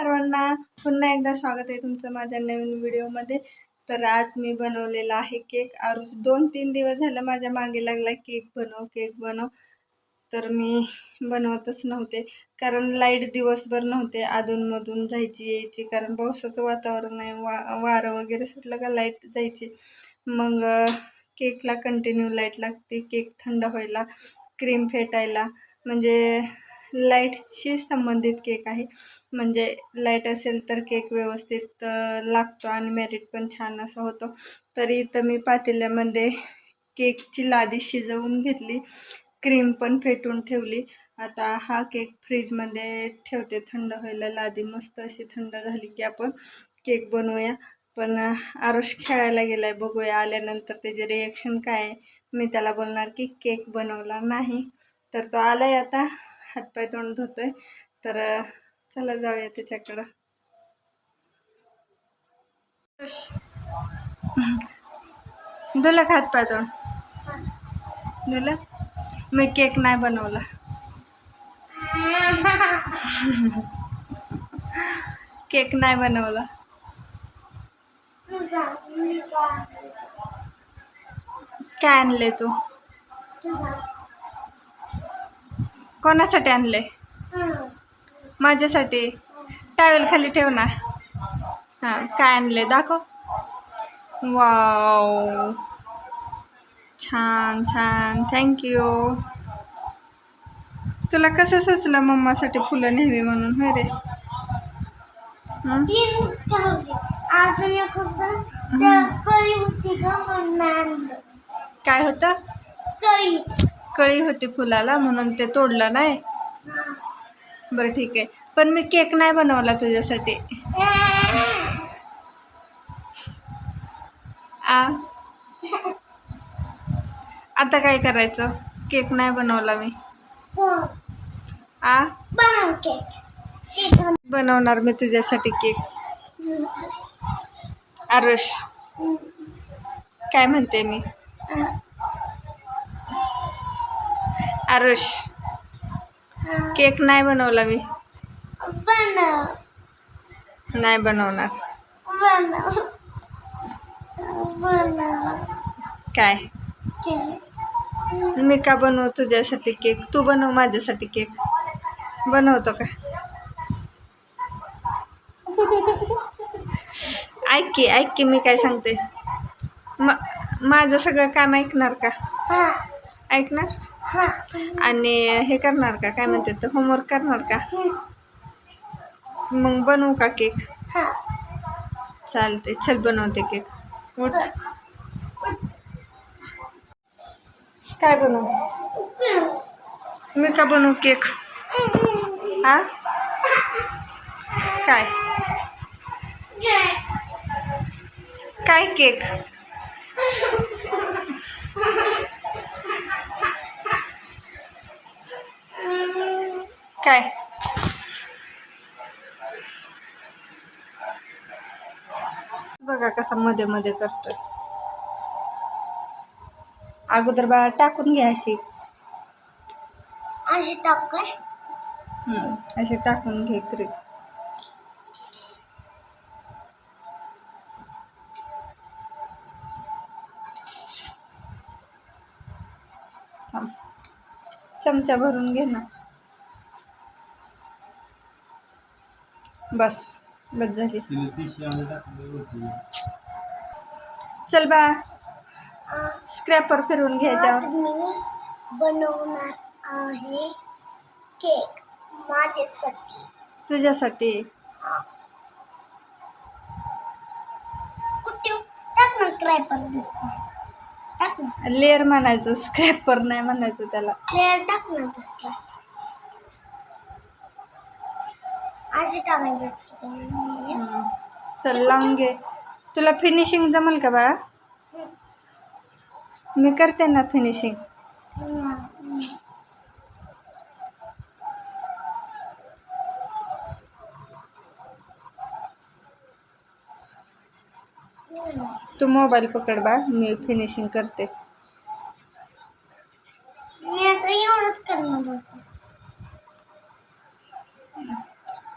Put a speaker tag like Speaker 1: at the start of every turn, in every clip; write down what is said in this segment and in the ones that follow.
Speaker 1: सर्वांना पुन्हा एकदा स्वागत आहे तुमचं माझ्या नवीन व्हिडिओमध्ये. तर आज मी बनवलेला आहे केक. आरुष दोन तीन दिवस झालं माझ्या मागे लागला केक बनव केक बनव. तर मी बनवतच नव्हते. कारण लाइट दिवसभर नव्हते. अधूनमधून जायची यायची. कारण पावसाचं वातावरण आहे. वा वारं वगैरे सुटलं का लाइट जायची. मग केकला कंटिन्यू लाइट लागते. केक थंड व्हायला क्रीम फेटायला. म्हणजे लाईटशी संबंधित केक आहे. म्हणजे लाइट असेल तर केक व्यवस्थित लागतो आणि मेरिट पण छान असा होतो. तरी इथं मी पातेल्यामध्ये केकची लादी शिजवून घेतली. क्रीम पण फेटून ठेवली. आता हा केक फ्रीजमध्ये ठेवते. थंड व्हायला लादी मस्त अशी थंड झाली की आपण केक बनवूया. पण आरुष खेळायला गेला आहे बघूया आल्यानंतर त्याचे रिॲक्शन काय आहे. मी त्याला बोलणार की केक बनवला नाही. तर तो आलाय आता. हातपाय तोंड धुतोय. तर चला जाऊया त्याच्याकडं धुलं का हातपाय तोंड? धुलं. मी केक नाही बनवला. केक नाही बनवला. काय आणले तू? कोणासाठी आणले माझ्यासाठी. टावेल खाली ठेव ना. हां काय आणले दाखव. वाव छान छान. थँक्यू तुला कसं सुचलं मम्मासाठी फुलं नेहमी म्हणून? होय रे. हं?
Speaker 2: आणलं
Speaker 1: काय होतं?
Speaker 2: कळी
Speaker 1: होती फुलाला म्हणून ते तोडलं नाही. बरं ठीक आहे. पण मी केक नाही बनवला तुझ्यासाठी. आ? आता काय करायचं? केक नाही बनवला मी. आ?
Speaker 2: बनव केक
Speaker 1: बनवणार मी तुझ्यासाठी केक. आरुष. काय म्हणते मी? आरुष. केक नाही बनवला मी. नाही बनवणार.
Speaker 2: बनव बनव
Speaker 1: काय मी का बनवू तुझ्यासाठी केक? तू बनव माझ्यासाठी केक. बनवतो का? ऐक की ऐक की मी काय सांगते. म माझं सगळं काम ऐकणार का?
Speaker 2: हा.
Speaker 1: ऐकणार? आणि हे करणार का? काय म्हणते तर होमवर्क करणार का? मग बनवू का केक चालते चल बनवते केक काय बनवू? मी का बनवू केक हा? काय? काय केक काय? बघा कसा मध्ये मध्ये करतोय. अगोदर बाळा टाकून घ्या अशी.
Speaker 2: अशी टाक काय?
Speaker 1: अशी टाकून घे क्रीम. चमचा भरून घे ना. बस बस झाली. चल बा स्क्रॅपर फिरवून घ्यायच्या
Speaker 2: मी बनवणार आहे केक माझ्यासाठी.
Speaker 1: तुझ्यासाठी.
Speaker 2: कुठे? टाक ना क्रायपर दिसतो टाक ना.
Speaker 1: लेअर म्हणायचं स्क्रॅपर नाही म्हणायचं त्याला.
Speaker 2: लेअर टाक ना दिसतो अशी टाकायची असते
Speaker 1: चल लावून घे. तुला फिनिशिंग जमल का बाळा? मी करते ना फिनिशिंग तू मोबाईल पकड बा मी फिनिशिंग करते
Speaker 2: मी आता एवढंच करणार होते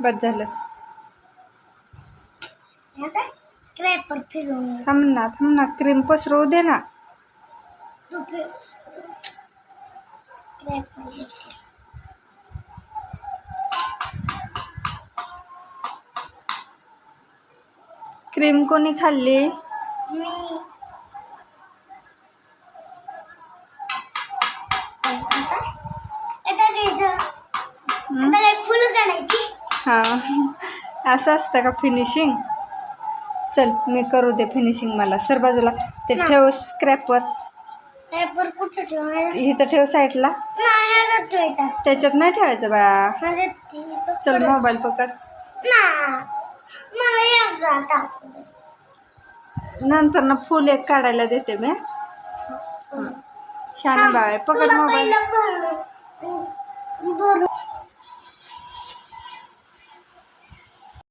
Speaker 1: बस झालं.
Speaker 2: क्रॅपर फिरवून
Speaker 1: थांब ना थांब ना क्रीम पसरवू दे ना.
Speaker 2: तू फिर क्रॅपर
Speaker 1: क्रीम कोणी खाल्ली?
Speaker 2: मी. आता? घ्यायचं.
Speaker 1: हं? असं असतं का फिनिशिंग चल मी करू दे फिनिशिंग मला सर बाजूला ते. ठेव स्क्रॅपवर
Speaker 2: कुठं
Speaker 1: इथं ठेव साईडला
Speaker 2: नाही ह्याच्यात ठेवायचं असतं.
Speaker 1: त्याच्यात नाही ठेवायचं बाळा
Speaker 2: ते इथं
Speaker 1: चल
Speaker 2: कडक.
Speaker 1: मोबाईल पकड
Speaker 2: ना मला एकदा टाकू दे.
Speaker 1: नंतर ना फुल एक काढायला देते मी शाना बाळ आहे. पकड
Speaker 2: तुला
Speaker 1: मोबाईल
Speaker 2: पहिलं भरून भरून